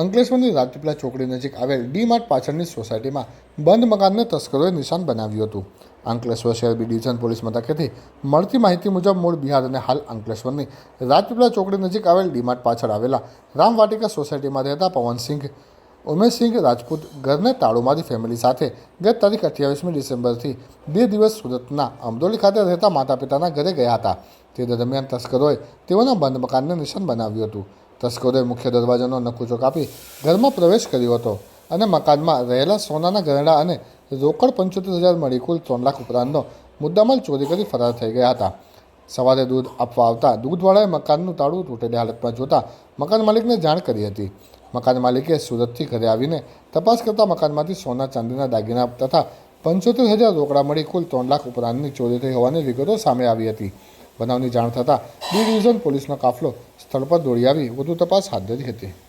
અંકલેશ્વરની રાજપીપળા ચોકડી નજીક આવેલ ડી માર્ટ પાછળની સોસાયટીમાં બંધ મકાનને તસ્કરોએ નિશાન બનાવ્યું હતું. અંકલેશ્વર શહેર બી ડિવિઝન પોલીસ મથકેથી મળતી માહિતી મુજબ મૂળ બિહાર અને હાલ અંકલેશ્વરની રાજપીપળા ચોકડી નજીક આવેલ ડી માર્ટ પાછળ આવેલા રામવાટિકા સોસાયટીમાં રહેતા પવનસિંહ ઉમેશસિંહ રાજપૂત ઘરને તાળુમારી ફેમિલી સાથે ગત તારીખ અઠ્યાવીસમી ડિસેમ્બરથી બે દિવસ સુરતના અમદોલી ખાતે રહેતા માતા પિતાના ઘરે ગયા હતા. તે દરમિયાન તસ્કરોએ તેઓના બંધ મકાનને નિશાન બનાવ્યું હતું. તસ્કરોએ મુખ્ય દરવાજાનો નકુચો કાપી ઘરમાં પ્રવેશ કર્યો હતો અને મકાનમાં રહેલા સોનાના ગરડા અને રોકડ પંચોતેર હજાર મળી કુલ ત્રણ લાખ ઉપરાંતનો મુદ્દામાલ ચોરી કરી ફરાર થઈ ગયા હતા. સવારે દૂધ આપવા આવતા દૂધવાળાએ મકાનનું તાળું તૂટેલી હાલતમાં જોતા મકાન માલિકને જાણ કરી હતી. મકાન માલિકે સુરતથી ઘરે આવીને તપાસ કરતા મકાનમાંથી સોના, ચાંદીના દાગીના તથા પંચોતેર હજાર રોકડા મળી કુલ ત્રણ લાખ ઉપરાંતની ચોરી થઈ હોવાની વિગતો સામે આવી હતી. બનાવની જાણ થતાં બી ડિવિઝન પોલીસનો કાફલો સ્થળ પર દોડી આવી વધુ તપાસ હાથ ધરી હતી.